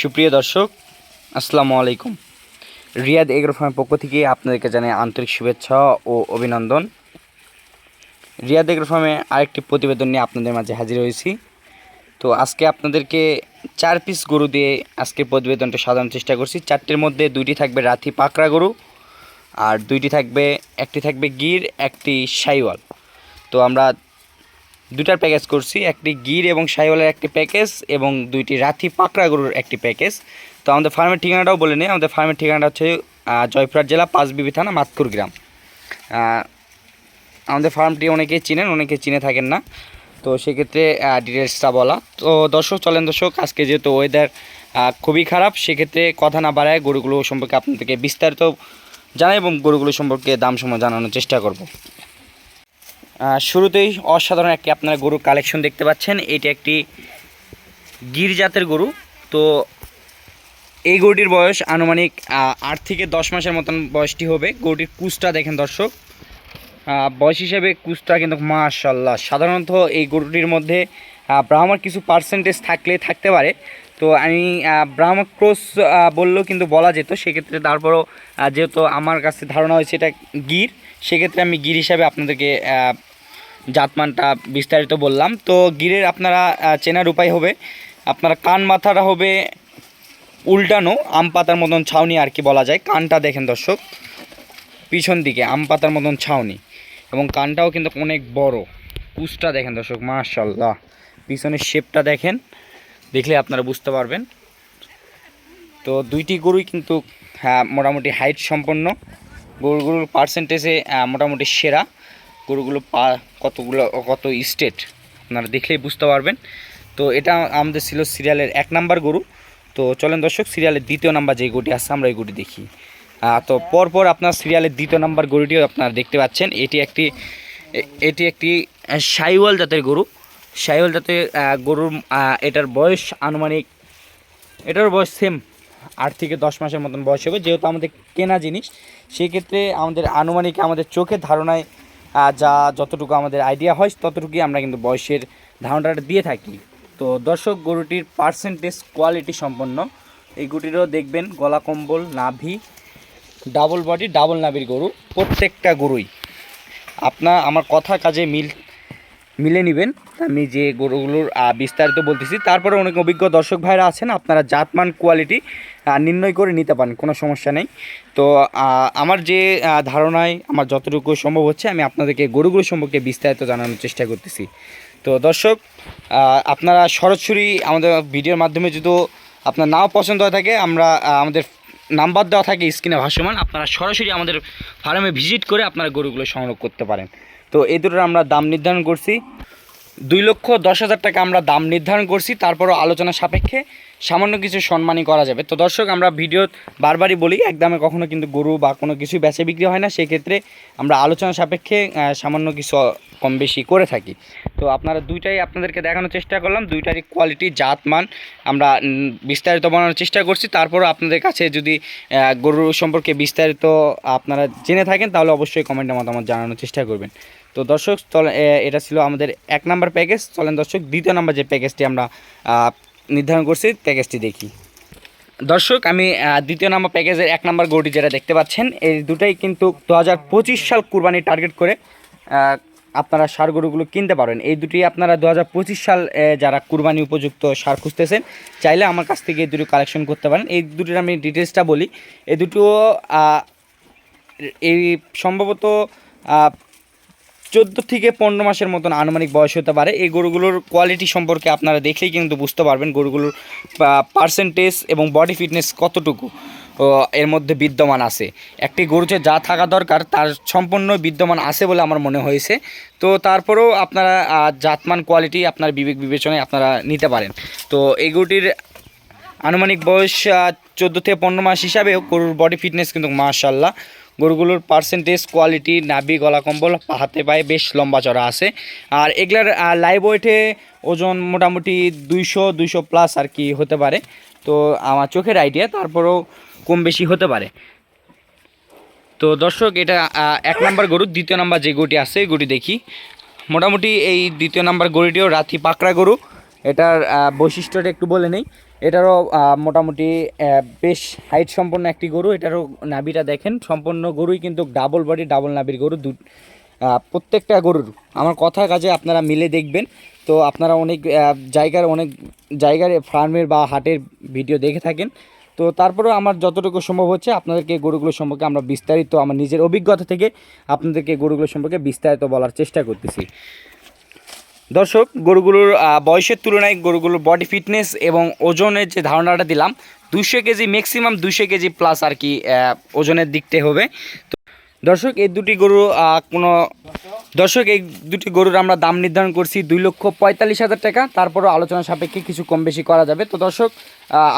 সুপ্রিয় দর্শক, আসসালামু আলাইকুম। রিয়াদ এগ্রো ফার্মের পক্ষ থেকে আপনাদেরকে জানাই আন্তরিক শুভেচ্ছা ও অভিনন্দন। রিয়াদ এগ্রো ফার্মে আরেকটি প্রতিবেদন নিয়ে আপনাদের মাঝে হাজির হয়েছি। তো আজকে আপনাদেরকে চার পিস গরু দিয়ে আজকে প্রতিবেদনটা সাজানোর চেষ্টা করছি। চারটির মধ্যে দুইটি থাকবে রাথি পাকড়া গরু আর দুইটি থাকবে, একটি থাকবে গির, একটি সাইওয়াল। তো আমরা দুটার প্যাকেজ করছি, একটি গির এবং সাইওয়ালের একটি প্যাকেজ এবং দুইটি রাথি পাকড়া গরুর একটি প্যাকেজ তো আমাদের ফার্মের ঠিকানাটাও বলে নিই, আমাদের ফার্মের ঠিকানাটা হচ্ছে জয়পুরহাট জেলা পাঁচবিবি থানা, মাতকুর গ্রাম। আমাদের ফার্মটি অনেকেই চিনেন অনেকে চিনে থাকেন না। তো সেক্ষেত্রে ডিটেলসটা বলা। তো দর্শক, চলেন দর্শক, আজকে যেহেতু ওয়েদার খুবই খারাপ, সেক্ষেত্রে কথা না বাড়ায় গরুগুলো সম্পর্কে আপনাদেরকে বিস্তারিত জানাই এবং গরুগুলো সম্পর্কে দাম সময় জানানোর চেষ্টা করব। শুরুতেই অসাধারণ একটি আপনারা গরুর কালেকশন দেখতে পাচ্ছেন। এটি একটি গির জাতের গরু। তো এই গরুটির বয়স আনুমানিক আট থেকে দশ মাসের মতন বয়সটি হবে। গরুটির কুচটা দেখেন দর্শক। বয়স হিসেবে কুচটা কিন্তু মাশাল্লাহ সাধারণত এই গরুটির মধ্যে ব্রাহ্মার কিছু পার্সেন্টেজ থাকলে থাকতে পারে। তো আমি ব্রাহ্মা ক্রস বললেও কিন্তু বলা যেত। সেক্ষেত্রে তারপরও যেহেতু আমার কাছে ধারণা হয়েছে এটা গির, সেক্ষেত্রে আমি গির হিসাবে আপনাদেরকে জাতমানটা বিস্তারিত বললাম। তো গিরের আপনারা চেনার উপায় হবে। আপনারা কান মাথাটা হবে উল্টানো, আম পাতার মতন ছাউনি আর কি বলা যায়। কানটা দেখেন দর্শক, পিছন দিকে আম পাতার মতন ছাউনি। এবং কানটাও কিন্তু অনেক বড়। কুচটা দেখেন দর্শক মাশাল্লাহ পিছনের শেপটা দেখেন, দেখলে আপনারা বুঝতে পারবেন। তো দুইটি গরুই কিন্তু হ্যাঁ মোটামুটি হাইট সম্পন্ন। গরুগুলোর পার্সেন্টেজে মোটামুটি সেরা। গরুগুলো পা, কতগুলো, কত স্টেট আপনারা দেখলেই বুঝতে পারবেন। তো এটা আমাদের ছিল সিরিয়ালের এক নাম্বার গরু। তো চলেন দর্শক সিরিয়ালের দ্বিতীয় নাম্বার যে গরুটি আছে, আমরা এই গরুটি দেখি। তো পরপর আপনার সিরিয়ালের দ্বিতীয় নাম্বার গরুটিও আপনারা দেখতে পাচ্ছেন। এটি একটি এটি একটি সাইওয়াল জাতের গরু। সাইওয়াল জাতের গরুর এটার বয়স আনুমানিক, এটার বয়স সেম আট থেকে দশ মাসের মতন বয়স হবে। যেহেতু আমাদের কেনা জিনিস, সেক্ষেত্রে আমাদের আনুমানিক আমাদের চোখের ধারণায় যা যতটুকু আমাদের আইডিয়া হয়, ততটুকুই আমরা কিন্তু বয়সের ধারণাটা দিয়ে থাকি। তো দর্শক, গরুটির পার্সেন্টেজ কোয়ালিটি সম্পন্ন। এই গরুটিরও দেখবেন, গলা কম্বল, নাভি ডাবল বডি ডাবল নাভির গরু, প্রত্যেকটা গরুই। আপনার, আমার কথা কাজে মিল মিলে নেবেন। আমি যে গরুগুলোর বিস্তারিত বলতেছি, তারপরে অনেক অভিজ্ঞ দর্শক ভাইরা আছেন, আপনারা জাতমান কোয়ালিটি নির্ণয় করে নিতে পারেন, কোনো সমস্যা নেই। তো আমার যে ধারণায় আমার যতটুকু সম্ভব হচ্ছে, আমি আপনাদেরকে গরুগুলো সম্পর্কে বিস্তারিত জানানোর চেষ্টা করতেছি। তো, দর্শক আপনারা সরাসরি আমাদের ভিডিওর মাধ্যমে যদি আপনার নাও পছন্দ হয়ে থাকে, আমরা আমাদের নাম্বার দেওয়া থাকে স্ক্রিনে ভাসমান, আপনারা সরাসরি আমাদের ফার্মে ভিজিট করে আপনারা গরুগুলো সংগ্রহ করতে পারেন। তো এই দুটোর আমরা দাম নির্ধারণ করছি। দুই লক্ষ দশ হাজার টাকা আমরা দাম নির্ধারণ করছি, তারপরও আলোচনা সাপেক্ষে সামান্য কিছু সম্মানই করা যাবে। তো দর্শক, আমরা ভিডিও বারবারই বলি একদমে কখনো কিন্তু গরু বা কোনো কিছুই বেচে বিক্রি হয় না, সেক্ষেত্রে আমরা আলোচনা সাপেক্ষে সামান্য কিছু কম বেশি করে থাকি। তো আপনারা দুইটাই আপনাদেরকে দেখানোর চেষ্টা করলাম, দুইটারই কোয়ালিটি জাত, মান আমরা বিস্তারিত বানানোর চেষ্টা করছি। তারপরও আপনাদের কাছে যদি গরুর সম্পর্কে বিস্তারিত আপনারা জেনে থাকেন, তাহলে অবশ্যই কমেন্টে মতামত জানানোর চেষ্টা করবেন। তো দর্শক এটা ছিল আমাদের এক নাম্বার প্যাকেজ চলেন দর্শক, দ্বিতীয় নাম্বার যে প্যাকেজটি আমরা নির্ধারণ করছি প্যাকেজটি দেখি। দর্শক, আমি দ্বিতীয় নাম্বার প্যাকেজের এক নাম্বার গরুটি যেটা দেখতে পাচ্ছেন, এই দুটাই কিন্তু দু হাজার পঁচিশ সাল কুরবানি টার্গেট করে আপনারা সার গরুগুলো কিনতে পারেন এই দুটি আপনারা দু হাজার পঁচিশ সাল যারা কুরবানি উপযুক্ত সার খুঁজতেছেন, চাইলে আমার কাছ থেকে এই দুটো কালেকশন করতে পারেন। এই দুটির আমি ডিটেলসটা বলি। এই দুটো এই সম্ভবত চোদ্দ থেকে পনেরো মাসের মতন আনুমানিক বয়স হতে পারে। এই গরুগুলোর কোয়ালিটি সম্পর্কে আপনারা দেখলেই কিন্তু বুঝতে পারবেন গরুগুলোর পার্সেন্টেজ এবং বডি ফিটনেস কতটুকু এর মধ্যে বিদ্যমান আছে। একটি গরুতে যা থাকা দরকার, তার সম্পূর্ণ বিদ্যমান আছে বলে আমার মনে হয়েছে। তো তারপরেও আপনারা জাতমান কোয়ালিটি আপনার বিবেক বিবেচনায় আপনারা নিতে পারেন। তো এই গরুটির আনুমানিক বয়স চোদ্দ থেকে পনেরো মাস হিসাবেও গরুর বডি ফিটনেস কিন্তু মাশাল্লাহ গরুগুলোর পার্সেন্টেজ কোয়ালিটি নাভি, গলা কম্বল হাতে পায়ে বেশ লম্বা চড়া আছে। আর এগুলার লাইভ ওয়েটে ওজন মোটামুটি দুইশো দুইশো প্লাস আর কি হতে পারে। তো আমার চোখের আইডিয়া তারপরেও কম বেশি হতে পারে। তো দর্শক, এটা এক নাম্বার গরু, দ্বিতীয় নাম্বার যে গরুটি আছে, গরুটি দেখি। মোটামুটি এই দ্বিতীয় নাম্বার গরুটিও রাতি পাকড়া গরু। এটার বৈশিষ্ট্যটা একটু বলে নেই। এটারও মোটামুটি বেশ হাইট সম্পন্ন একটি গরু। এটারও নাভিটা দেখেন সম্পূর্ণ গরুই কিন্তু ডাবল বডি ডাবল নাভির গরু। দু প্রত্যেকটা গরুর, আমার কথা কাজে আপনারা মিলে দেখবেন। তো আপনারা অনেক জায়গার অনেক জায়গার ফার্মের বা হাটের ভিডিও দেখে থাকেন। তো তারপরেও আমার যতটুকু সম্ভব হচ্ছে, আপনাদেরকে গরুগুলো সম্পর্কে আমরা বিস্তারিত, আমার নিজের অভিজ্ঞতা থেকে আপনাদেরকে গরুগুলো সম্পর্কে বিস্তারিত বলার চেষ্টা করতেছি। দর্শক, গরুগুলোর বয়সের তুলনায় গরুগুলোর বডি ফিটনেস এবং ওজনের যে ধারণাটা দিলাম দুশো কেজি ম্যাক্সিমাম দুশো কেজি প্লাস আর কি ওজনের দিকতে হবে। দর্শক, এই দুটি গরু কোনো দর্শক, এই দুটি গরুর আমরা দাম নির্ধারণ করছি দুই লক্ষ পঁয়তাল্লিশ হাজার টাকা। তারপরও আলোচনা সাপেক্ষে কিছু কম বেশি করা যাবে। তো দর্শক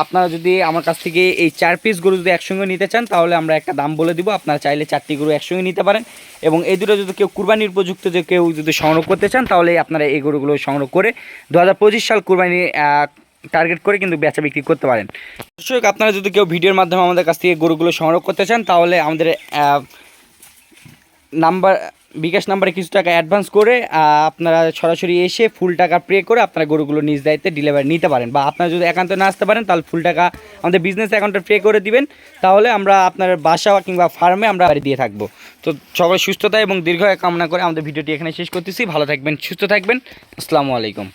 আপনারা যদি আমার কাছ থেকে এই চার পিস গরু যদি একসঙ্গে নিতে চান, তাহলে আমরা একটা দাম বলে দিব। আপনারা চাইলে চারটি গরু একসঙ্গে নিতে পারেন। এবং এই দুটো যদি কেউ কুরবানির উপযুক্ত যে কেউ যদি সংগ্রহ করতে চান, তাহলে আপনারা এই গরুগুলো সংগ্রহ করে দু হাজার পঁচিশ সাল কুরবানি টার্গেট করে কিন্তু বেচা বিক্রি করতে পারেন। দর্শক, আপনারা যদি কেউ ভিডিওর মাধ্যমে আমাদের কাছ থেকে গরুগুলো সংগ্রহ করতে চান, তাহলে আমাদের নাম্বার, বিকাশ নাম্বারে কিছু টাকা অ্যাডভান্স করে আপনারা সরাসরি এসে ফুল টাকা পে করে আপনারা গরুগুলো নিজ দায়িত্বে ডেলিভারি নিতে পারেন। বা আপনারা যদি একান্ত না আসতে পারেন, তাহলে ফুল টাকা আমাদের বিজনেস অ্যাকাউন্টে পে করে দিবেন। তাহলে আমরা আপনার বাসা কিংবা ফার্মে আমরা বাড়ি দিয়ে থাকব। তো সবাই সুস্থতা এবং দীর্ঘ কামনা করে আমাদের ভিডিওটি এখানে শেষ করতেছি। ভালো থাকবেন, সুস্থ থাকবেন। আসসালামু আলাইকুম।